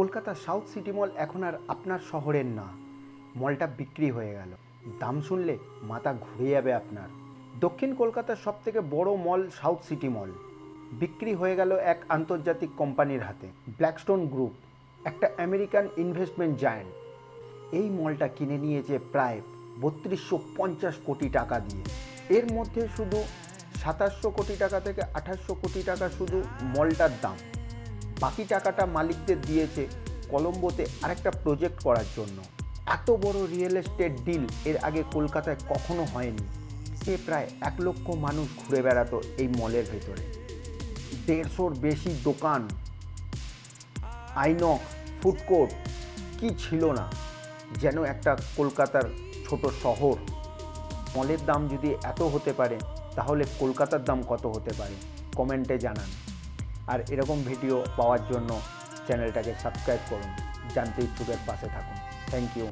Kolkata south city মল এখন আর আপনার শহরের না। মলটা বিক্রি হয়ে গেল। দাম শুনলে মাথা ঘুরে যাবে আপনার। দক্ষিণ কলকাতার সব থেকে বড় মল সাউথ সিটি মল। বিক্রি হয়ে গেল এক আন্তর্জাতিক কোম্পানির হাতে, ব্ল্যাকস্টোন গ্রুপ, একটা আমেরিকান ইনভেস্টমেন্ট জায়ান্ট। এই মলটা কিনে নিয়েছে প্রায় বত্রিশশো পঞ্চাশ কোটি টাকা দিয়ে। এর মধ্যে শুধু সাতাশশো কোটি টাকা থেকে আঠাশশো কোটি টাকা শুধু মলটার দাম। বাকি টাকাটা মালিকদের দিয়েছে কলম্বোতে আরেকটা প্রজেক্ট করার জন্য। এত বড় রিয়েল এস্টেট ডিল এর আগে কলকাতায় কখনো হয়নি। সে প্রায় এক লক্ষ মানুষ ঘুরে বেড়াতো এই মলের ভেতরে। দেড়শোর বেশি দোকান আইনক্স ফুড কোর্ট, কি ছিল না যেন একটা কলকাতার ছোট শহর। মলের দাম যদি এত হতে পারে, তাহলে কলকাতার দাম কত হতে পারে? কমেন্টে জানান। আর এরকম ভিডিও পাওয়ার জন্য চ্যানেলটাকে সাবস্ক্রাইব করুন। জানতে ইচ্ছুকের পাশে থাকুন। Thank you